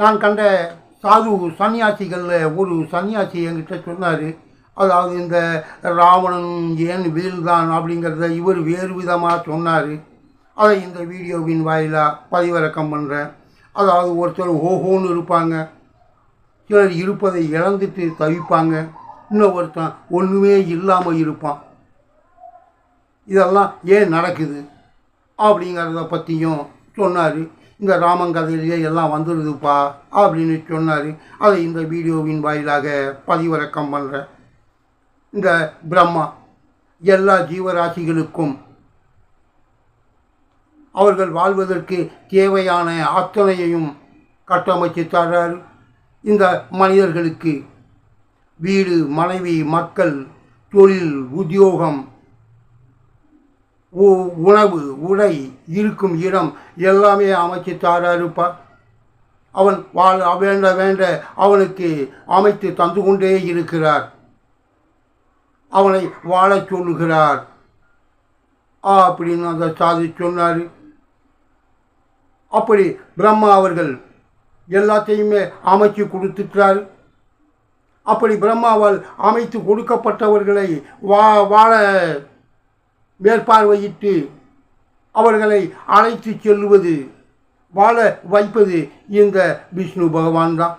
நான் கண்ட சாது சன்னியாசிகளில் ஒரு சன்னியாசி என்கிட்ட சொன்னார். அதாவது இந்த ராவணன் ஏன் வீழ்தான் அப்படிங்கிறத இவர் வேறு விதமாக சொன்னார். அதை இந்த வீடியோவின் வாயிலாக பதிவிறக்கம் பண்ணுறேன் அதாவது ஒருத்தர் ஓஹோன்னு இருப்பாங்க. சிலர் இருப்பதை இழந்துட்டு தவிப்பாங்க. இன்னும் ஒருத்தன் ஒன்றுமே இல்லாமல் இருப்பான். இதெல்லாம் ஏன் நடக்குது? அப்படிங்கிறத பற்றியும் சொன்னார். இந்த ராமன் கதையிலேயே எல்லாம் வந்துடுதுப்பா அப்படின்னு சொன்னார். அதை இந்த வீடியோவின் வாயிலாக பதிவிறக்கம் பண்ணுறேன் இந்த பிரம்மா எல்லா ஜீவராசிகளுக்கும் அவர்கள் வாழ்வதற்கு தேவையான அத்தனையையும் கட்டமைச்சு தர்றார். இந்த மனிதர்களுக்கு வீடு மனைவி மக்கள் தொழில் உத்தியோகம் உணவு உடை இருக்கும் இடம் எல்லாமே அமைச்சு தாராருப்பா. அவன் வாழ வேண்ட வேண்ட அவனுக்கு அமைத்து தந்து கொண்டே இருக்கிறார். அவனை வாழச் சொல்லுகிறார். அப்படின்னு அந்த சாதி சொன்னார். அப்படி பிரம்மா அவர்கள் எல்லாத்தையுமே அமைச்சு கொடுத்துட்டார். அப்படி பிரம்மாவால் அமைத்து கொடுக்கப்பட்டவர்களை வா வாழ மேற்பார்வையிட்டு அவர்களை அழைத்து செல்லுவது வாழ வைப்பது இந்த விஷ்ணு பகவான் தான்.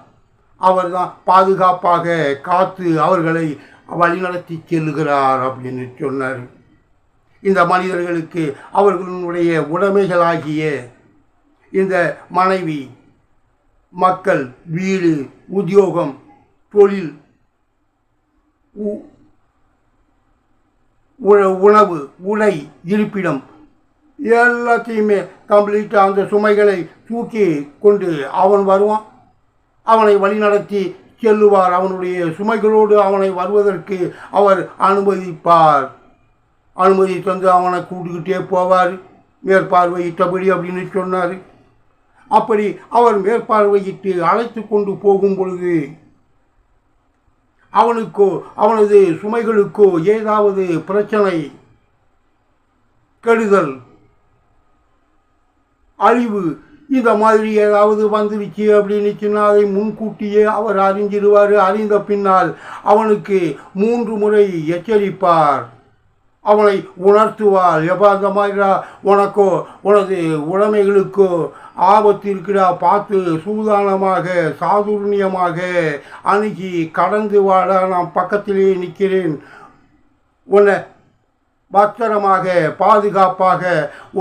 அவர்தான் பாதுகாப்பாக காத்து அவர்களை வழிநடத்தி செல்லுகிறார் அப்படின்னு சொன்னார். இந்த மனிதர்களுக்கு அவர்களுடைய உடைமைகளாகிய இந்த மனைவி மக்கள் வீடு உத்தியோகம் தொழில் உ- உணவு உடை இருப்பிடம். எல்லாத்தையுமே கம்ப்ளீட்டாக அந்த சுமைகளை தூக்கி கொண்டு அவன் வருவான். அவனை வழிநடத்தி செல்லுவார். அவனுடைய சுமைகளோடு அவனை வருவதற்கு அவர் அனுமதிப்பார். அனுமதி தந்து அவனை கூட்டிக்கிட்டே போவார். மேற்பார்வையிட்டபடி அப்படின்னு சொன்னார். அப்படி அவர் மேற்பார்வையிட்டு அழைத்து கொண்டு போகும் பொழுது அவனுக்கோ அவனது சுமைகளுக்கோ ஏதாவது பிரச்சனை கெடுதல் அழிவு இந்த மாதிரி ஏதாவது வந்துருச்சு அப்படின்னுச்சுன்னா அதை முன்கூட்டியே அவர் அறிஞ்சிடுவார் அறிந்த பின்னால் அவனுக்கு மூன்று முறை எச்சரிப்பார். அவனை உணர்த்துவார் எப்போ மாதிரிடா உனக்கோ உனது உடைமைகளுக்கோ ஆபத்து இருக்குடா பார்த்து சூதானமாக சாதுர்ணியமாக அணுகி கடந்து வாடா நான் பக்கத்திலேயே நிற்கிறேன். உன்னை பத்திரமாக பாதுகாப்பாக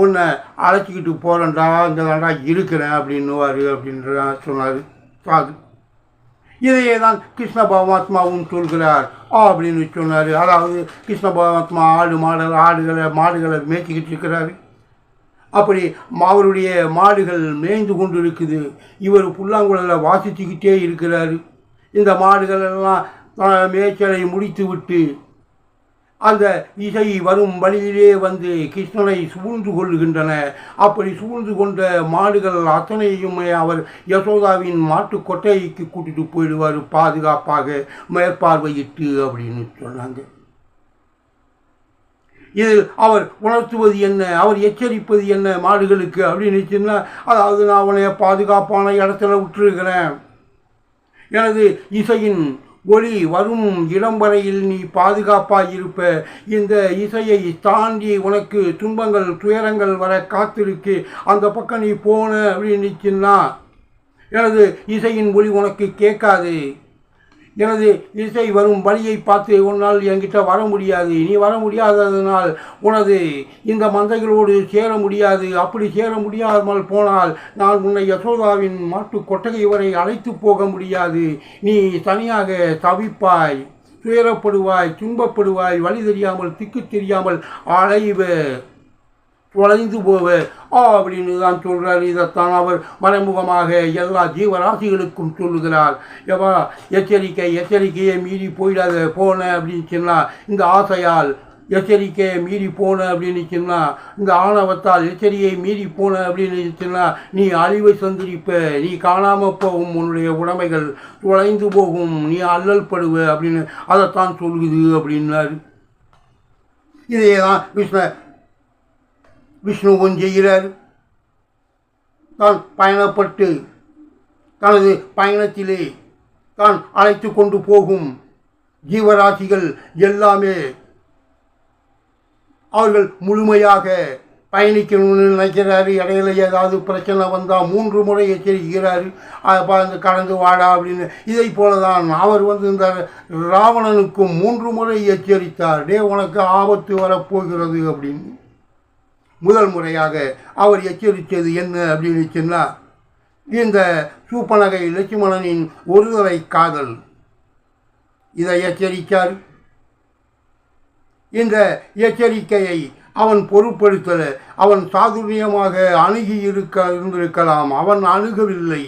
உன்னை அழைச்சிக்கிட்டு போகிறேன்டா இங்கே தாண்டா இருக்கிறேன் அப்படின்னுவார் அப்படின்ற சொன்னார் சாது. இதையே தான் கிருஷ்ண பரமாத்மாவும் சொல்கிறார். அப்படின்னு சொன்னார் அதாவது கிருஷ்ண பரமாத்மா ஆடு மாடல் ஆடுகளை மாடுகளை மேய்ச்சிக்கிட்டு இருக்கிறாரு. அப்படி அவருடைய மாடுகள் மேய்ந்து கொண்டு இருக்குது இவர் புல்லாங்குழலில் வாசிச்சுக்கிட்டே இருக்கிறாரு. இந்த மாடுகள் எல்லாம் மேய்ச்சலை முடித்து விட்டு அந்த இசை வரும் வழியிலே வந்து கிருஷ்ணனை சூழ்ந்து கொள்ளுகின்றன. அப்படி சூழ்ந்து கொண்ட மாடுகள் அத்தனையுமே அவர் யசோதாவின் மாட்டு கொட்டைக்கு கூட்டிட்டு போயிடுவார் பாதுகாப்பாக மேற்பார்வையிட்டு அப்படின்னு சொன்னாங்க. இது அவர் உணர்த்துவது என்ன? அவர் எச்சரிப்பது என்ன மாடுகளுக்கு அப்படின்னு சொன்னால் அதாவது நான் அவனை பாதுகாப்பான இடத்துல விட்டுருக்கிறேன். எனது இசையின் ஒளி வரும் இடம் வரையில் நீ பாதுகாப்பாக இருப்ப இந்த இசையை தாண்டி உனக்கு துன்பங்கள் துயரங்கள் வர காத்திருக்கு. அந்த பக்கம் நீ போன அப்படின்னு சொன்னா எனது இசையின் ஒளி உனக்கு கேட்காது. எனது இசை வரும் வழியை பார்த்து உன்னால் என்கிட்ட வர முடியாது. நீ வர முடியாததனால் உனது இந்த மந்தைகளோடு சேர முடியாது. அப்படி சேர முடியாமல் போனால் நான் உன்னை யசோதாவின் மாட்டு கொட்டகை வரை அழைத்து போக முடியாது. நீ தனியாக தவிப்பாய் துயரப்படுவாய் துன்பப்படுவாய் வழி தெரியாமல் திக்கு தெரியாமல் அலைவு. தொலைந்து போவ. அப்படின்னு தான் சொல்கிறார் இதைத்தான் அவர் மறைமுகமாக எல்லா ஜீவராசிகளுக்கும் சொல்லுகிறார். எவா எச்சரிக்கை எச்சரிக்கையை மீறி போயிடாத போன அப்படின்னு சொன்னால் இந்த ஆசையால் எச்சரிக்கையை மீறி போன அப்படின்னு சொன்னால் இந்த ஆணவத்தால் எச்சரிக்கையை மீறி போன அப்படின்னு சொன்னால் நீ அழிவை சந்திரிப்ப நீ காணாமல் போகும் உன்னுடைய உடைமைகள் தொலைந்து போகும் நீ அல்லல் படுவ அப்படின்னு அதைத்தான் சொல்லுது அப்படின்னாரு. இதையே தான் கிருஷ்ண விஷ்ணுவும் செய்கிறார் தான் பயணப்பட்டு தனது பயணத்திலே தான் அழைத்து கொண்டு போகும் ஜீவராசிகள் எல்லாமே அவர்கள் முழுமையாக பயணிக்கணும்னு நினைக்கிறாரு. இடையில ஏதாவது பிரச்சனை வந்தால் மூன்று முறை எச்சரிக்கிறாரு. அதை அந்த கடந்து வாடா அப்படின்னு. இதை போல தான் அவர் வந்து இந்த ராவணனுக்கும் மூன்று முறை எச்சரித்தார். டே உனக்கு ஆபத்து வரப்போகிறது அப்படின்னு. முதல் முறையாக அவர் எச்சரித்தது என்ன அப்படின்னு சொன்னால் இந்த சூப்பனகை லட்சுமணனின் ஒருதலை காதல். இதை எச்சரித்தார். இந்த எச்சரிக்கையை அவன் பொருட்படுத்தல. அவன் சாதுரியமாக அணுகி இருக்க இருந்திருக்கலாம். அவன் அணுகவில்லை.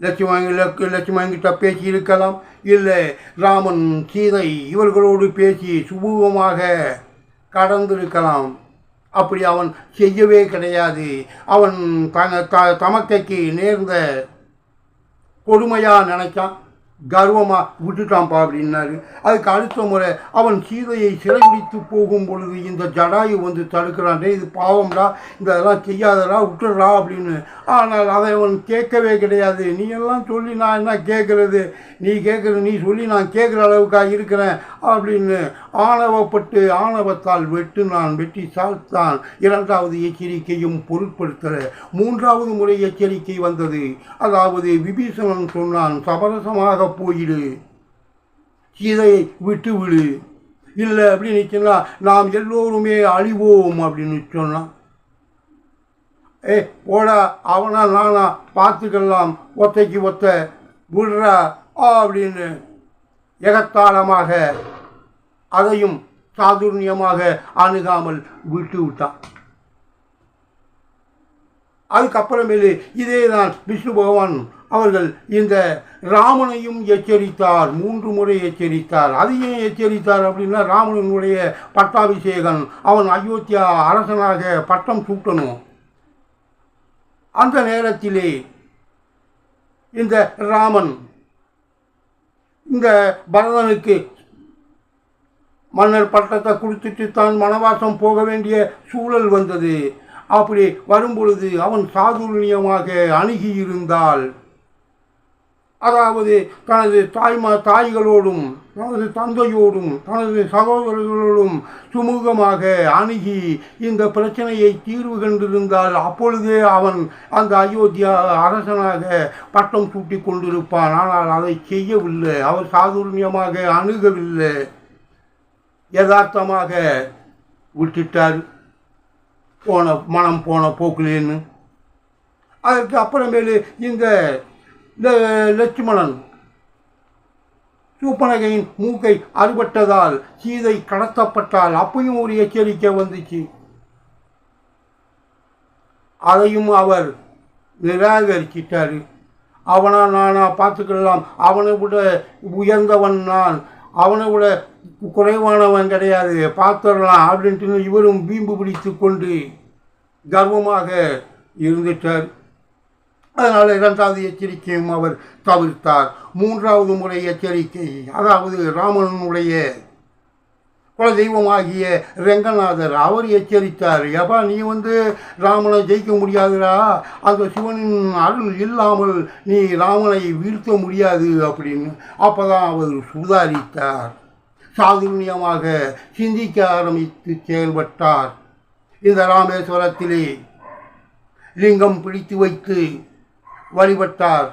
லட்சுமணி லட்சுமணங்கிட்ட பேசி இருக்கலாம். இல்லை ராமன் சீதை இவர்களோடு பேசி சுமூகமாக கடந்திருக்கலாம். அப்படி அவன் செய்யவே கிடையாது. அவன் தங்க த தமக்கைக்கு நேர்ந்த கொடுமையாக நினைச்சான். கர்வமாக விட்டுட்டான்ப்பா அப்படின்னாரு. அதுக்கு அடுத்த முறை அவன் சீதையை சிறைபிடித்து போகும் பொழுது இந்த ஜடாயு வந்து தடுக்கிறான்டே இது பாவம்டா இந்த இதெல்லாம் செய்யாதடா விட்டுடுறா அப்படின்னு. ஆனால் அதை அவன் கேட்கவே கிடையாது. நீ எல்லாம் சொல்லி நான் என்ன கேட்குறது? நீ கேட்குற நீ சொல்லி நான் கேட்குற அளவுக்காக இருக்கிறேன் அப்படின்னு ஆணவப்பட்டு ஆணவத்தால் வெட்டு நான் வெட்டி சாத்தான். இரண்டாவது எச்சரிக்கையும் பொருட்படுத்தல. மூன்றாவது முறை எச்சரிக்கை வந்தது. அதாவது விபீஷணன் சொன்னான் சமரசமாக போயிடு. சீதையை விட்டு விடு. இல்லை அப்படின்னு சொன்னால் நாம் எல்லோருமே அழிவோம் அப்படின்னு சொன்னான். ஏ போடா அவனா நானா பார்த்துக்கலாம். ஒத்தைக்கு ஒத்த விடுறா அப்படின்னு எகத்தாளமாக அதையும் சாதுர்ணியமாக அணுகாமல் விட்டு விட்டான். அதுக்கப்புறமேலு இதே தான் விஷ்ணு பகவான் அவர்கள் இந்த ராமனையும் எச்சரித்தார் மூன்று முறை எச்சரித்தார். அது ஏன் எச்சரித்தார் அப்படின்னா ராமனுடைய பட்டாபிஷேகன் அவன் அயோத்தியா அரசனாக பட்டம் சூட்டணும். அந்த நேரத்திலே இந்த ராமன் இந்த பரதனுக்கு மன்னர் பட்டத்தை கொடுத்துட்டு தான் மனவாசம் போக வேண்டிய சூழல் வந்தது. அப்படி வரும்பொழுது அவன் சாதுரியமாக அணுகியிருந்தால் அதாவது தனது தாய்மா தாய்களோடும் தனது தந்தையோடும் தனது சகோதரர்களோடும் சுமூகமாக அணுகி இந்த பிரச்சனையை தீர்வு கண்டிருந்தால் அப்பொழுதே அவன் அந்த அயோத்தியா அரசனாக பட்டம் சூட்டி கொண்டிருப்பான். ஆனால் அதை செய்யவில்லை. அவர் சாதுரியமாக அணுகவில்லை. யதார்த்தமாக விட்டுட்டார். போன மனம் போன போக்குலேன்னு. அதுக்கு அப்புறமேலு இந்த இந்த லட்சுமணன் சூப்பனகையின் மூக்கை அறுபட்டதால் சீதை கடத்தப்பட்டால் அப்பையும் ஒரு எச்சரிக்கை வந்துச்சு. அதையும் அவர் நிராகரிச்சிட்டாரு. அவனா நானா பார்த்துக்கலாம். அவனை விட உயர்ந்தவன் நான். அவனை விட குறைவானவன் கிடையாது. பார்த்துடலாம் அப்படின்ட்டு இவரும் வீம்பு பிடித்து கொண்டு கர்வமாக இருந்துட்டார். அதனால் இரண்டாவது எச்சரிக்கையும் அவர் தவிர்த்தார். மூன்றாவது முறை எச்சரிக்கை அதாவது ராமனுடைய குலதெய்வமாகிய ரெங்கநாதர் அவர் எச்சரித்தார். எப்பா நீ வந்து ராமனை ஜெயிக்க முடியாதுடா. அந்த சிவனின் அருள் இல்லாமல் நீ ராமனை வீழ்த்த முடியாது அப்படின்னு அப்போ தான் அவர் சுதாரித்தார். சாதுரியமாக சிந்திக்க ஆரம்பித்து செயல்பட்டார். இந்த ராமேஸ்வரத்திலே லிங்கம் பிடித்து வைத்து வழிபட்டார்.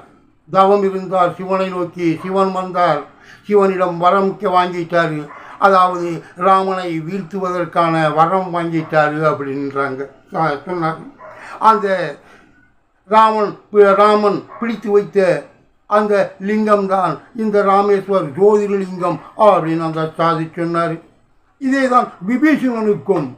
தவம் இருந்தார். சிவனை நோக்கி சிவன் வந்தார். சிவனிடம் வரம் வாங்கிட்டார். அதாவது ராமனை வீழ்த்துவதற்கான வரம் வாங்கிட்டாரு அப்படின்றாங்க. சொ- சொன்னார். அந்த ராமன் ராமன் பிடித்து வைத்த அந்த லிங்கம் தான் இந்த ராமேஸ்வர் ஜோதிர்லிங்கம் அப்படின்னு அந்த சாதி சொன்னார். இதே தான் விபீஷணனுக்கும்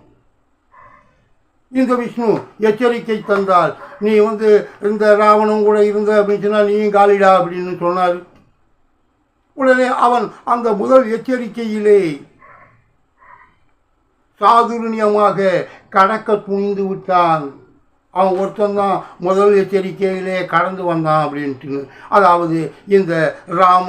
இந்த விஷ்ணு எச்சரிக்கை தந்தால் நீ வந்து இந்த ராவணன் கூட இருந்த அப்படின்னு சொன்னால் நீயும் காலிடா அப்படின்னு சொன்னார். உடனே அவன் அந்த முதல் எச்சரிக்கையிலே சாதுர்ணியமாக கடக்க துணிந்து விட்டான். அவன் ஒருத்தன்தான் முதல் எச்சரிக்கையிலே கடந்து வந்தான் அப்படின்ட்டு. அதாவது இந்த ராம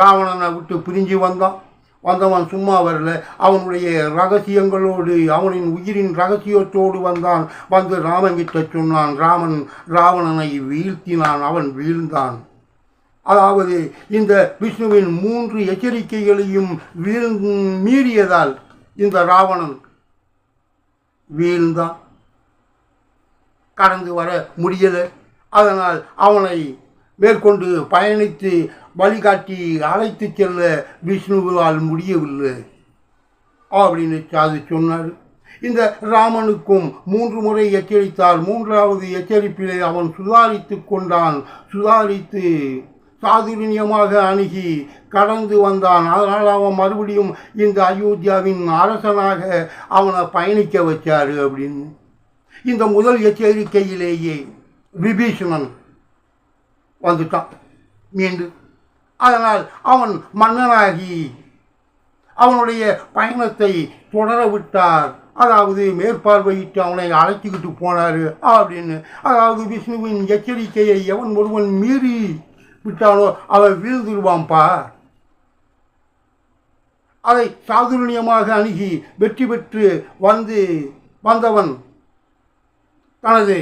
ராவணனை விட்டு பிரிஞ்சு வந்தான். வந்தவன் சும்மா வரல. அவனுடைய ரகசியங்களோடு அவனின் உயிரின் ரகசியத்தோடு வந்தான். வந்து ராமன் கிட்ட சொன்னான் ராமன் ராவணனை வீழ்த்தினான் அவன் வீழ்ந்தான். அதாவது இந்த விஷ்ணுவின் மூன்று எச்சரிக்கைகளையும் வீழ் மீறியதால் இந்த ராவணன் வீழ்ந்தான். கடந்து வர முடியலை. அதனால் அவனை மேற்கொண்டு பயணித்து வழிகாட்டி அழைத்து செல்ல விஷ்ணுவால் முடியவில்லை. அப்படின்னு அது சொன்னார். இந்த ராமனுக்கும் மூன்று முறை எச்சரித்தால் மூன்றாவது எச்சரிப்பிலே அவன் சுதாரித்து கொண்டான். சுதாரித்து சாதுரியமாக அணுகி கடந்து வந்தான். அதனால் அவன் மறுபடியும் இந்த அயோத்தியாவின் அரசனாக அவனை பயணிக்க வச்சாரு அப்படின்னு. இந்த முதல் எச்சரிக்கையிலேயே விபீஷணன் வந்துட்டான் மீண்டும் அதனால் அவன் மன்னனாகி அவனுடைய பயணத்தை தொடர விட்டார். அதாவது மேற்பார்வையிட்டு அவனை அழைச்சிக்கிட்டு போனார் அப்படின்னு. அதாவது விஷ்ணுவின் எச்சரிக்கையை எவன் ஒருவன் மீறி விட்டானோ அவன் வீழ்ந்துருவான்ப்பா. அதை சாதுரியமாக அணுகி வெற்றி பெற்று வந்து வந்தவன் தனது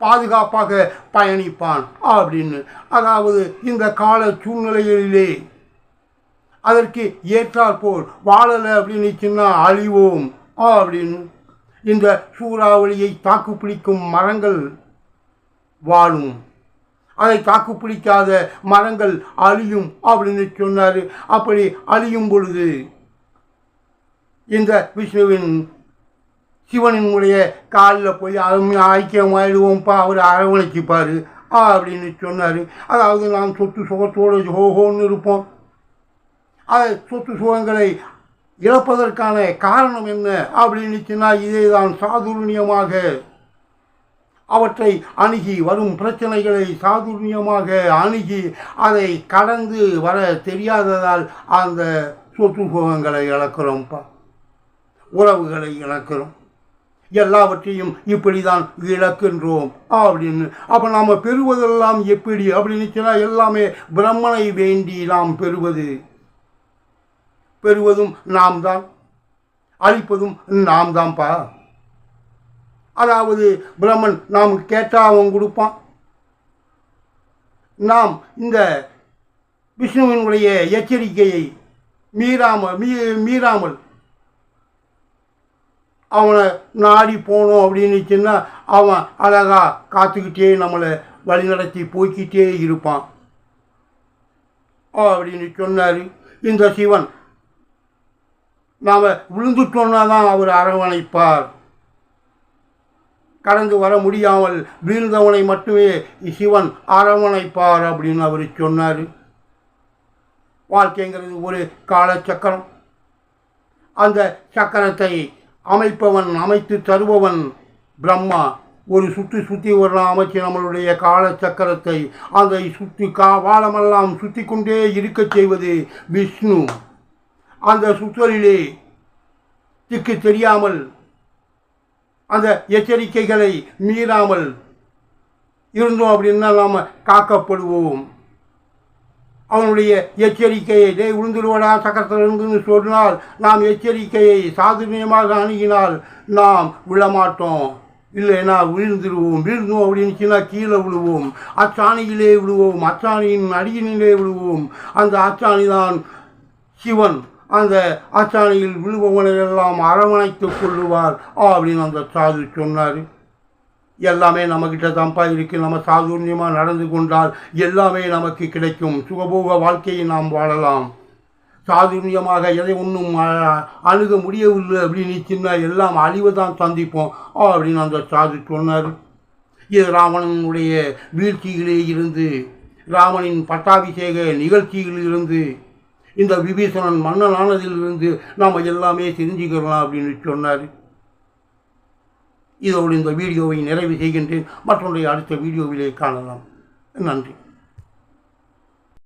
பாதுகாப்பாக பயணிப்பான் அப்படின்னு. அதாவது இந்த கால சூழ்நிலைகளிலே அதற்கு ஏற்றாற்போல் வாழலை அப்படின்னு சொன்னா அழிவோம் அப்படின்னு. இந்த சூறாவளியை தாக்குப்பிடிக்கும் மரங்கள் வாழும். அதை தாக்குப்பிடிக்காத மரங்கள் அழியும் அப்படின்னு சொன்னார். அப்படி அழியும் பொழுது இந்த விஷ்ணுவின் சிவனினுடைய காலில் போய் ஐக்கியமாயிடுவோம்ப்பா அவர் அரவணைச்சிப்பார் அப்படின்னு சொன்னார். அதாவது நாம் சொத்து சுகத்தோடு ஹோஹோன்னு இருப்போம். அதை சொத்து சுகங்களை இழப்பதற்கான காரணம் என்ன அப்படின்னு சொன்னால் இதே தான் சாதுரியமாக அவற்றை அணுகி வரும் பிரச்சனைகளை சாதுரியமாக அணுகி அதை கடந்து வர தெரியாததால் அந்த சொத்து சுகங்களை இழக்கிறோம்ப்பா. உறவுகளை இழக்கிறோம். எல்லாவற்றையும் இப்படி தான் இழக்கின்றோம் அப்படின்னு. அப்போ நாம் பெறுவதெல்லாம் எப்படி அப்படின்னு சொன்னால் எல்லாமே பிரம்மனை வேண்டி நாம் பெறுவது. பெறுவதும் நாம் தான் அழிப்பதும் நாம் தான்ப்பா அதாவது பிரம்மன் நாம் கேட்டால் அவன் கொடுப்பான். நாம் இந்த விஷ்ணுவினுடைய எச்சரிக்கையை மீறாமல் மீ மீறாமல் அவனை நாடி போனோம் அப்படின்னு சொன்னால் அவன் அழகாக காத்துக்கிட்டே நம்மளை வழிநடத்தி போய்க்கிட்டே இருப்பான். அப்படின்னு சொன்னார் இந்த சிவன். நாம் விழுந்துட்டோன்னா தான் அவர் அரவணைப்பார். கடந்து வர முடியாமல் வீழ்ந்தவனை மட்டுமே சிவன் அரவணைப்பார் அப்படின்னு அவர் சொன்னார். வாழ்க்கைங்கிறது ஒரு காலச்சக்கரம் அந்த சக்கரத்தை அமைப்பவன் அமைத்து தருபவன் பிரம்மா. ஒரு சுற்றி சுற்றி ஒரு அமைச்சு நம்மளுடைய காலச்சக்கரத்தை அதை சுற்றி கா வாழமெல்லாம் சுற்றி கொண்டே இருக்கச் செய்வது விஷ்ணு. அந்த சுற்றலிலே திக்கு தெரியாமல் அந்த எச்சரிக்கைகளை மீறாமல் இருந்தோம் அப்படின்னா நாம் காக்கப்படுவோம். அவனுடைய எச்சரிக்கையை டே உளுந்துருவடா சக்கரத்திலிருந்துன்னு சொன்னால் நாம் எச்சரிக்கையை சாதுரியமாக அணுகினால் நாம் விழமாட்டோம். இல்லைன்னா விழுந்துருவோம். விழுந்தோம் அப்படின்னுச்சுன்னா கீழே விழுவோம். அச்சாணியிலே விழுவோம். அச்சாணியின் அடியினிலே விழுவோம். அந்த அச்சாணி தான் சிவன். அந்த அச்சாணியில் விழுபவனையெல்லாம் அரவணைத்து அரவணைத்துக் கொள்ளுவார் அப்படின்னு அந்த சாது சொன்னார். எல்லாமே நம்மக்கிட்ட தான்ப்பா இருக்குது நம்ம சாதுரியமாக நடந்து கொண்டால் எல்லாமே நமக்கு கிடைக்கும். சுகபோக வாழ்க்கையை நாம் வாழலாம். சாதுரியமாக எதை ஒன்றும் அணுக முடியவில்லை அப்படின்னு சின்ன எல்லாம் அழிவை தான் சந்திப்போம் அப்படின்னு அந்த சாது சொன்னார். இது ராவணனுடைய வீழ்ச்சியிலே இருந்து ராமனின் பட்டாபிஷேக நிகழ்ச்சியில் இருந்து இந்த விபீஷணன் மன்னனானதிலிருந்து நாம் எல்லாமே தெரிஞ்சுக்கலாம் அப்படின்னு சொன்னார். இதோடு இந்த வீடியோவை நிறைவு செய்கின்றேன். மற்றொன்றை அடுத்த வீடியோவிலே காணலாம். நன்றி.